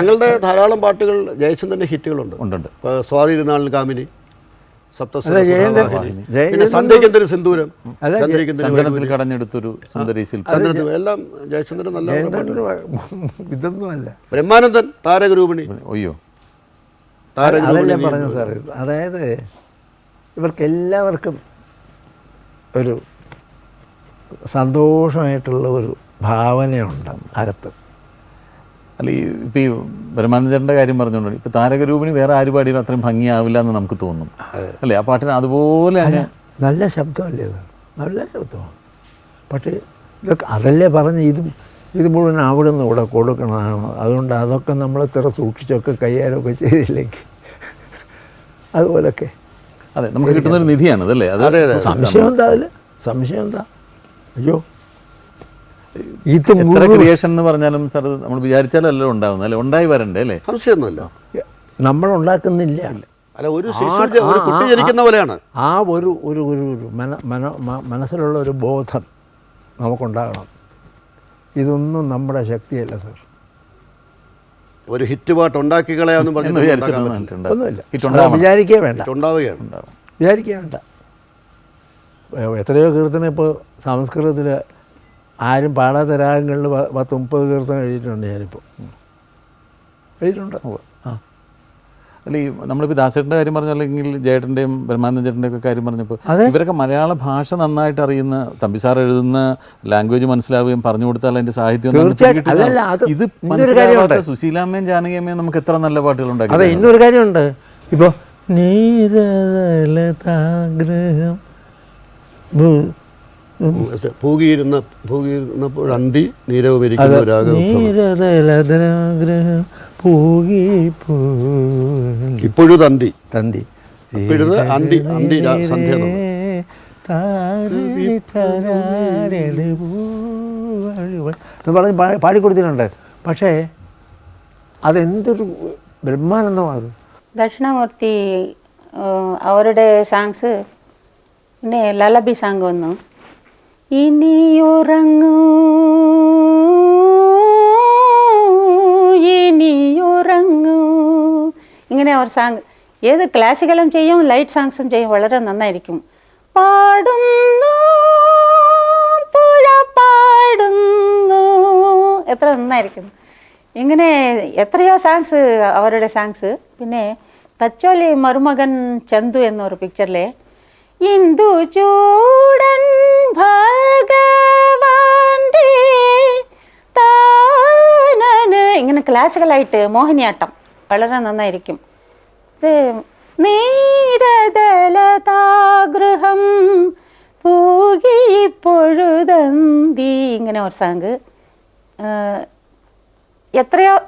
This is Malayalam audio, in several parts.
ഞങ്ങളുടെ ധാരാളം പാട്ടുകൾ ജയചന്ദ്രന്റെ ഹിറ്റുകളുണ്ട്. ഉണ്ട് സ്വാതി കാമിനി സിന്ദൂരം. കടഞ്ഞെടുത്തൊരു സുന്ദരി ശില്പം എല്ലാം ജയചന്ദ്രൻ നല്ല ജയചന്ദ്രന്റെ ഇതൊന്നുമല്ല. ബ്രഹ്മാനന്ദൻ താരകരൂപിണി. അയ്യോ. അതല്ലേ പറഞ്ഞു സാർ അതായത് ഇവർക്ക് എല്ലാവർക്കും ഒരു സന്തോഷമായിട്ടുള്ള ഒരു ഭാവനയുണ്ട് അകത്ത്. അല്ല ഈ ഇപ്പോൾ ഈ ബ്രഹ്മാനന്ദന്റെ കാര്യം പറഞ്ഞുകൊണ്ട് ഇപ്പോൾ താരകരൂപിണി വേറെ ആര് പാടിയാലും അത്രയും ഭംഗിയാവില്ല എന്ന് നമുക്ക് തോന്നും. അല്ലേ? ആ പാട്ടിന് അതുപോലെ അങ്ങ് നല്ല ശബ്ദമല്ലേ അത്? നല്ല ശബ്ദമാണ്. പക്ഷേ ഇതൊക്കെ അതല്ലേ പറഞ്ഞ് ഇത് ഇത് മുഴുവൻ അവിടെ നിന്ന് ഇവിടെ കൊടുക്കണതാണ്. അതുകൊണ്ട് അതൊക്കെ നമ്മൾ ഇത്ര സൂക്ഷിച്ചൊക്കെ കൈകാര്യമൊക്കെ ചെയ്തില്ലെങ്കിൽ അതുപോലൊക്കെ. അതെ നമുക്ക് കിട്ടുന്നൊരു നിധിയാണ് അതല്ലേ അതെ സംശയം എന്താ അതിൽ സംശയം എന്താ അയ്യോ ഇത് എത്ര ക്രിയേഷൻ എന്ന് പറഞ്ഞാലും സാർ നമ്മൾ വിചാരിച്ചാലല്ലോ ഉണ്ടാവുന്നത്? അല്ലേ? ഉണ്ടായി വരണ്ടേ അല്ലേ? സംശയമൊന്നുമില്ല. നമ്മൾ ഉണ്ടാക്കുന്നില്ല അല്ല ഒരു ശിശു ഒരു കുട്ടി ജനിക്കുന്ന പോലെയാണ്. ആ ഒരു ഒരു ഒരു മന മന മനസ്സിലുള്ള ഒരു ബോധം നമുക്കുണ്ടാകണം. ഇതൊന്നും നമ്മുടെ ശക്തിയല്ല സർ ഒരു ഹിറ്റ് പാട്ട് ഉണ്ടാക്കി കളയാന്ന് പറഞ്ഞു ഒന്നുമില്ല. വിചാരിക്കേ വേണ്ട. വിചാരിക്കേ വേണ്ട. എത്രയോ കീർത്തനം ഇപ്പോൾ സംസ്കൃതത്തിൽ ആരും പാടാത്ത രാഗങ്ങളിൽ പത്ത് മുപ്പത് കീർത്തനം എഴുതിയിട്ടുണ്ട് ഞാനിപ്പോൾ. എഴുതിയിട്ടുണ്ട്. ആ. അല്ല ഈ നമ്മളിപ്പോൾ ദാസേട്ടന്റെ കാര്യം പറഞ്ഞു? അല്ലെങ്കിൽ ജയേട്ടന്റെയും ബ്രഹ്മാനന്ദ ചേട്ടന്റെ ഒക്കെ കാര്യം പറഞ്ഞപ്പോൾ അതെ. ഇവരൊക്കെ മലയാള ഭാഷ നന്നായിട്ട് അറിയുന്ന തമ്പിസാർ എഴുതുന്ന ലാംഗ്വേജ് മനസ്സിലാവുകയും പറഞ്ഞു കൊടുത്താൽ അതിന്റെ സാഹിത്യം ഇത്. മനസ്സിലാവാത്ത സുശീലാമ്മയും ജാനകിയമ്മയും നമുക്ക് എത്ര നല്ല പാട്ടുകൾ അതെ ഉണ്ടാക്കി ഇന്നൊരു കാര്യമുണ്ട്. ഇപ്പോൾ നീരലതാഗ്രഹം ഭൂ- പൂകിയിരുന്ന പൂകിയിരുന്നപ്പോൾ അന്തി നീരവ് മരിക്കുന്ന അതെ, രാഗം പൂകി ഇപ്പോഴും തന്തി തന്തി ഇപ്പോഴത് അന്തി അന്തി രാ- സന്ധ്യ എന്നുള്ളത്. എന്ന് പറഞ്ഞ് പാടിക്കൊടുത്തിട്ടുണ്ട്. പക്ഷേ അതെന്തൊരു ബ്രഹ്മാനന്ദമാണ് ദക്ഷിണാമൂർത്തി ആ, അവരുടെ സാങ്സ് പിന്നെ ലലബി സാങ് വന്നു. ഇങ്ങനെ ഒരു സാങ് ഏത് ക്ലാസിക്കലും ചെയ്യും ലൈറ്റ് സാങ്സും ചെയ്യും വളരെ നന്നായിരിക്കും. പാടുന്നു പുഴ പാടുന്നു. എത്ര നന്നായിരിക്കും. ഇങ്ങനെ എത്രയോ സാങ്സ് അവരുടെ സാങ്സ് പിന്നെ തച്ചോലി മരുമകൻ ചന്തു എന്നൊരു പിക്ചറിലെ ഇന്ദു ചൂടൻ ഇങ്ങനെ ക്ലാസ്സുകളായിട്ട് മോഹിനിയാട്ടം വളരെ നന്നായിരിക്കും. ഇത് നീരതലതാഗൃഹം പൂകി പൊഴുതന്തി. ഇങ്ങനെ ഒരു സാങ്ക് എത്രയോ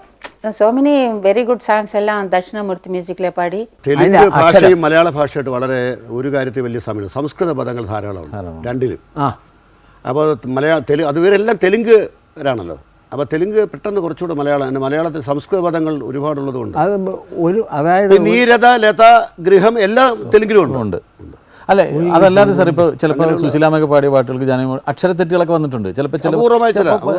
so many very good songs എല്ലാം ദക്ഷിണമൂർത്തി മ്യൂസിക്കിലെ പാടി. തെലുങ്ക്. ഭാഷയും മലയാള ഭാഷയായിട്ട് വളരെ ഒരു കാര്യത്തിൽ വലിയ സമയം സംസ്കൃത പദങ്ങൾ ധാരാളമാണ് രണ്ടിലും. ആ. അപ്പോൾ മലയാള തെലു അതുവരെല്ലാം തെലുങ്കാണല്ലോ അപ്പോൾ തെലുങ്ക് പെട്ടെന്ന് കുറച്ചുകൂടെ മലയാളം മലയാളത്തിൽ സംസ്കൃത പദങ്ങൾ ഒരുപാടുള്ളതുകൊണ്ട്. അത് ഒരു അതായത് നീരത ലത ഗൃഹം എല്ലാം തെലുങ്കിലും ഉണ്ട്. അല്ലെ? അതല്ലാതെ സാർ ഇപ്പോൾ ചിലപ്പോൾ സുശീലാമൊക്കെ പാടിയ പാട്ടുകൾക്ക് ഞാൻ അക്ഷരത്തെറ്റുകളൊക്കെ വന്നിട്ടുണ്ട്. ചിലപ്പോൾ ചില,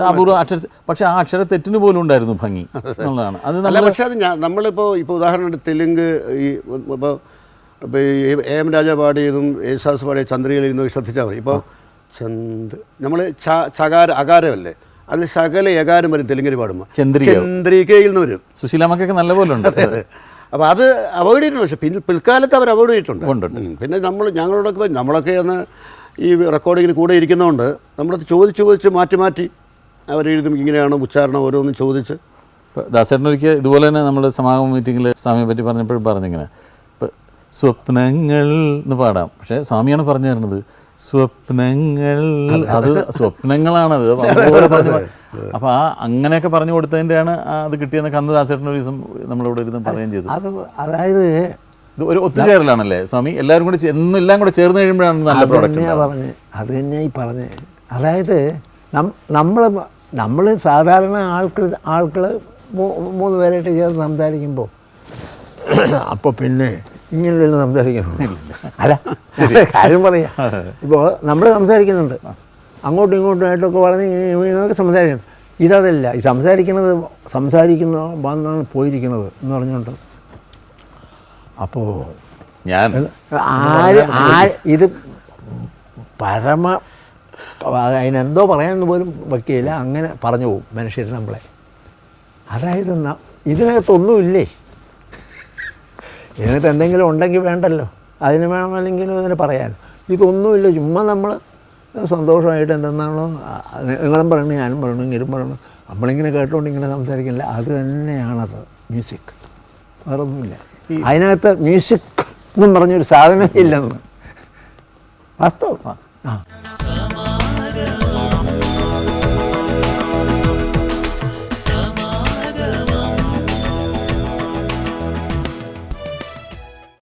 അപൂർവ അക്ഷര പക്ഷെ ആ അക്ഷരത്തെറ്റിന് പോലും ഉണ്ടായിരുന്നു ഭംഗി എന്നുള്ളതാണ്. അത് നമ്മൾ പക്ഷേ അത് നമ്മളിപ്പോ നമ്മളിപ്പോൾ ഇപ്പോൾ ഉദാഹരണമായിട്ട് തെലുങ്ക് ഈ ഇപ്പോൾ എ എം രാജ പാടിയതും യേശുദാസ് പാടിയ ചന്ദ്രികയിലിരുന്ന് ശ്രദ്ധിച്ചാൽ മതി. ഇപ്പോൾ ചന്ദ് നമ്മൾ ചകാര അകാരമല്ലേ? അതിൽ സകല ഏകാരം വരും തെലുങ്കിൽ പാടുമ്പോൾ ചന്ദ്രിക. ചന്ദ്രികയിൽ നിന്ന് വരും. സുശീലാമ്മക്കൊക്കെ നല്ല പോലെ ഉണ്ട് അപ്പോൾ അത് അവോയ്ഡ് ചെയ്തിട്ടുണ്ട്. പക്ഷേ പിന്നെ പിൽക്കാലത്ത് അവർ അവോയ്ഡ് ചെയ്തിട്ടുണ്ട്. പിന്നെ നമ്മൾ ഞങ്ങളോടൊക്കെ നമ്മളൊക്കെ അന്ന് ഈ റെക്കോർഡിങ്ങിന് കൂടെ ഇരിക്കുന്നതുകൊണ്ട് നമ്മളത് ചോദിച്ച് ചോദിച്ച് മാറ്റി മാറ്റി അവർ എഴുതും. ഇങ്ങനെയാണ് ഉച്ചാരണം ഓരോന്നും ചോദിച്ച്. ദാസേട്ടനൊരിക്കൽ ഇതുപോലെ തന്നെ നമ്മൾ സമാഗമ മീറ്റിങ്ങിൽ സ്വാമിയെ പറ്റി പറഞ്ഞപ്പോഴും പറഞ്ഞിങ്ങനെ. സ്വപ്നങ്ങൾ എന്ന് പാടാം. പക്ഷേ സ്വാമിയാണ് പറഞ്ഞു തരുന്നത്. സ്വപ്നങ്ങൾ. അത് സ്വപ്നങ്ങളാണത്. അപ്പൊ ആ അങ്ങനെയൊക്കെ പറഞ്ഞു കൊടുത്തതിന്റെയാണ് അത് കിട്ടിയെന്ന് അന്ന് ഒരു ദിവസം നമ്മളിവിടെ ഇരുന്ന് പറയുകയും ചെയ്തു. അത് അതായത് ഇത് ഒരു ഒത്തുചേരലാണല്ലേ? സ്വാമി എല്ലാവരും കൂടി എന്നെല്ലാം എന്നും എല്ലാം കൂടെ ചേർന്ന് കഴിയുമ്പോഴാണ് നല്ല പ്രോഡക്റ്റ് പറഞ്ഞു അത് തന്നെ ഈ പറഞ്ഞ് അതായത് നമ്മൾ നമ്മൾ സാധാരണ ആൾക്ക് ആൾക്കൾ മൂന്ന് പേരായിട്ട് ചേർന്ന് സംസാരിക്കുമ്പോൾ അപ്പോൾ പിന്നെ ഇങ്ങനെയുള്ള സംസാരിക്കണം അല്ല കാര്യം പറയാം. ഇപ്പോൾ നമ്മൾ സംസാരിക്കുന്നുണ്ട്. അങ്ങോട്ടും ഇങ്ങോട്ടും വളരെ ഇങ്ങനെയൊക്കെ സംസാരിക്കണം ഇതതല്ല ഈ സംസാരിക്കുന്നത് സംസാരിക്കുന്ന വന്നാണ് പോയിരിക്കുന്നത് എന്ന് പറഞ്ഞുകൊണ്ട്. അപ്പോൾ ഞാൻ ആര് ആര് ഇത് പരമ അതിനെന്തോ പറയാമെന്ന് പോലും വയ്ക്കുകയില്ല. അങ്ങനെ പറഞ്ഞു പോകും മനുഷ്യർ നമ്മളെ. അതായത് ഇതിനകത്തൊന്നുമില്ലേ? ഇതിനകത്ത് എന്തെങ്കിലും ഉണ്ടെങ്കിൽ വേണ്ടല്ലോ. അതിന് വേണമെല്ലെങ്കിലും ഇതിന് പറയാൻ. ഇതൊന്നുമില്ല. ചുമ്മാ നമ്മൾ സന്തോഷമായിട്ട് എന്തെന്നാണോ നിങ്ങളും പറയണു ഞാനും പറയണു ഇങ്ങനും പറയണു. നമ്മളിങ്ങനെ കേട്ടുകൊണ്ട് ഇങ്ങനെ സംസാരിക്കില്ല അത് തന്നെയാണത് മ്യൂസിക് വേറൊന്നുമില്ല. അതിനകത്ത് മ്യൂസിക് എന്നും പറഞ്ഞൊരു സാധനം ഇല്ലെന്ന് വാസ്തവം. ആ.